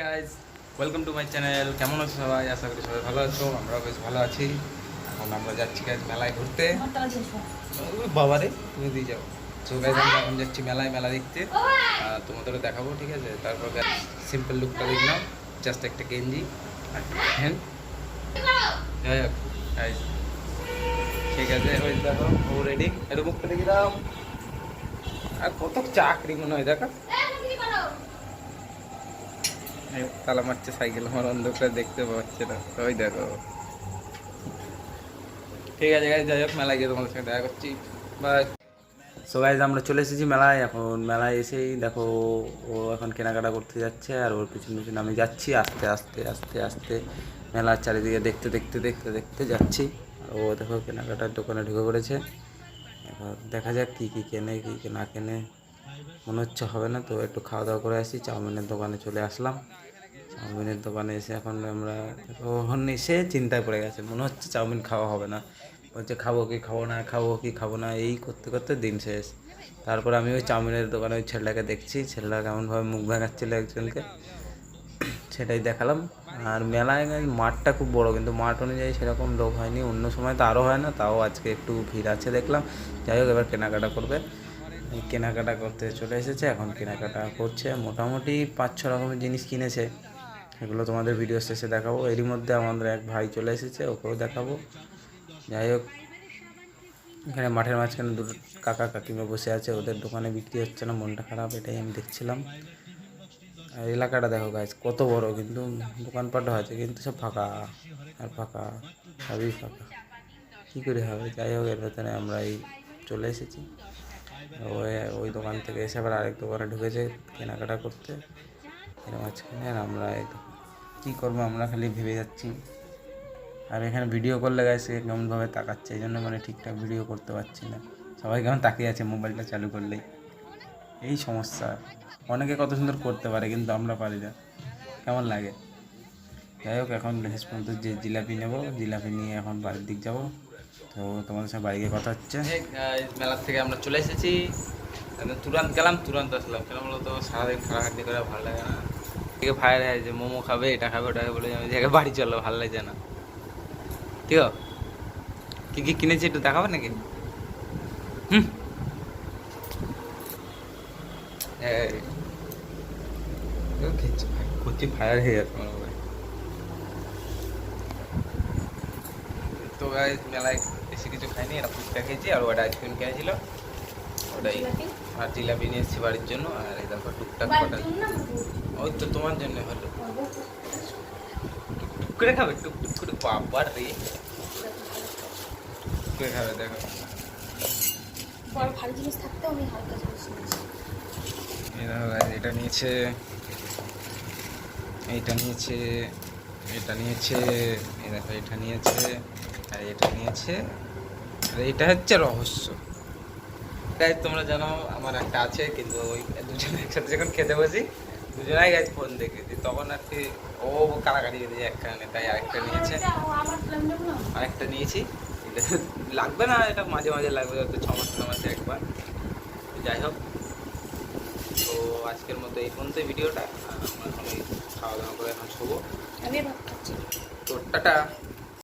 Guys welcome to my channel কেমন আছো সবাই? আশা করি সবাই ভালো আছো। আমরাও বেশ ভালো আছি। এখন আমরা যাচ্ছি গাইজ মেলায় ঘুরতে। বাবা রে তুমি দিয়ে যাও। তো গাইজ আমরা এখন যাচ্ছি মেলায় মেলা দেখতে। তোমাদেরও দেখাবো ঠিক আছে? তারপর সিম্পল লুকটা দেখলাম জাস্ট একটা গেঞ্জি। আর হ্যাঁ যাই হোক guys, ঠিক আছে ওই দেখো ও রেডি একটু মুখটা দেখি দাও। আর কত চাকরি মনে হয় দেখো। তালা মারছে সাইকেল, আমার অন্ধকার দেখতে পাচ্ছে না। ওই দেখো। ঠিক আছে গাইজ যাই হোক, মেলায় গিয়ে তোমাদের সঙ্গে দেখা করছি। বাই সো গাইজ আমরা চলে এসেছি মেলায়। এখন মেলায় এসেই দেখো, ও এখন কেনাকাটা করতে যাচ্ছে আর ওর পিছন পিছনে আমি যাচ্ছি। আস্তে আস্তে আস্তে আস্তে মেলার চারিদিকে দেখতে দেখতে দেখতে দেখতে যাচ্ছি। আর ও দেখো কেনাকাটার দোকানে ঢুকে পড়েছে। এবার দেখা যাক কী কী কেনে, কী না কেনে। মনে হচ্ছে হবে না, তো একটু খাওয়া দাওয়া করে আসি, চাউমিনের দোকানে চলে আসলাম। চাউমিনের দোকানে এসে এখন আমরা ওখান এসে চিন্তায় পড়ে গেছে, মনে হচ্ছে চাউমিন খাওয়া হবে না। বলছে খাব কি খাব না, খাব কি খাব না, এই করতে করতে দিন শেষ। তারপর আমি ওই চাউমিনের দোকানে ওই ছেলেটাকে দেখছি, ছেলেটা কেমনভাবে মুখ ভাঙাচ্ছিল একজনকে। সেটাই দেখালাম। আর মেলায় মাঠটা খুব বড়, কিন্তু মাঠ অনুযায়ী সেরকম লোক হয়নি, অন্য সময় তো আরও হয় না, তাও আজকে একটু ভিড় আছে দেখলাম। যাই হোক, এবার কেনাকাটা করবে। কেনাকাটা করতে চলে এসেছে, এখন কেনাকাটা করছে। মোটামুটি পাঁচ ছ রকমের জিনিস কিনেছে। এগুলো তোমাদের ভিডিও শেষে দেখাবো। এরই মধ্যে আমাদের এক ভাই চলে এসেছে, ওকেও দেখাবো। যাই হোক, এখানে মাঠের মাঝখানে দুটো কাকা কাকিমা বসে আছে, ওদের দোকানে বিক্রি হচ্ছে না, মনটা খারাপ, এটাই আমি দেখছিলাম। আর এলাকাটা দেখো গাছ কত বড়, কিন্তু দোকানপাটও আছে, কিন্তু সব ফাঁকা, আর ফাঁকা, সবই ফাঁকা। কী করে হবে? যাই হোক, এর ভেতরে আমরা এই চলে এসেছি। ওই ওই দোকান থেকে এসে আবার আরেক দোকানে ঢুকেছে কেনাকাটা করতে। এর মাঝখানে আর আমরা কী করব আমরা খালি ভেবে যাচ্ছি। আর এখানে ভিডিও করলে গেছে কেমনভাবে তাকাচ্ছে, এই জন্য মানে ঠিকঠাক ভিডিও করতে পারছি না। সবাই কেমন তাকিয়ে আছে মোবাইলটা চালু করলেই। এই সমস্যা। অনেকে কত সুন্দর করতে পারে, কিন্তু আমরা পারি না। কেমন লাগে? যাই হোক, এখন শেষ পর্যন্ত যে জিলাপি নেব, জিলাপি নিয়ে এখন বাড়ির দিক যাব। তো তোমাদের বাড়ি গিয়ে কথা হচ্ছে মেলার থেকে আমরা চলে এসেছি তুরান্ত গেলাম তুরান্ত আসলাম কেন বলো তো সারাদিন খাটাখাটি করে ভালো লাগে না থেকে ভাইয়ের হয় যে মোমো খাবে এটা খাবে ওটা বলে আমি জায়গায় বাড়ি চলো ভালো লাগছে না কি গো? কি কি কিনেছি একটু দেখাবে নাকি হুম কচি ফায়ার হয়ে যাচ্ছে আমার ভাই তো গাই মেলায় বেশি কিছু খাইনি এটা ফুচকা খেয়েছি আর ওটা আইসক্রিম খেয়েছিল। ওটাই আর জিলাপি নিয়ে এসেছি বাড়ির জন্য আর এই দেখো টুকটাক কটা। ওই তো তোমার জন্য হলো। টুক করে খাবে টুক টুক করে বাবার রে। করে খাবে দেখো। বড় ভারী জিনিস থাকতেও আমি হালকা জিনিস নিয়েছি এটা নিয়েছে এইটা নিয়েছে এটা নিয়েছে এই দেখো এটা নিয়েছে। আর এটা নিয়েছে। আর এটা হচ্ছে রহস্য। গাইজ তোমরা জানো আমার একটা আছে কিন্তু ওই দুজনে একসাথে যখন খেতে বসি দুজনাই গাছ ফোন দেখেছি তখন আর কি ও কারাকারি দিয়ে একটা নে তাই আরেকটা নিয়েছে। আরেকটা নিয়েছি। লাগবে না এটা মাঝে মাঝে লাগবে হয়তো ছ মাস মাসে একবার। যাই হোক। তো আজকের মতো এই পর্যন্ত ভিডিওটা। আমরা এখন খাওয়া দাওয়া করে এখন শোবো। তো টাটা।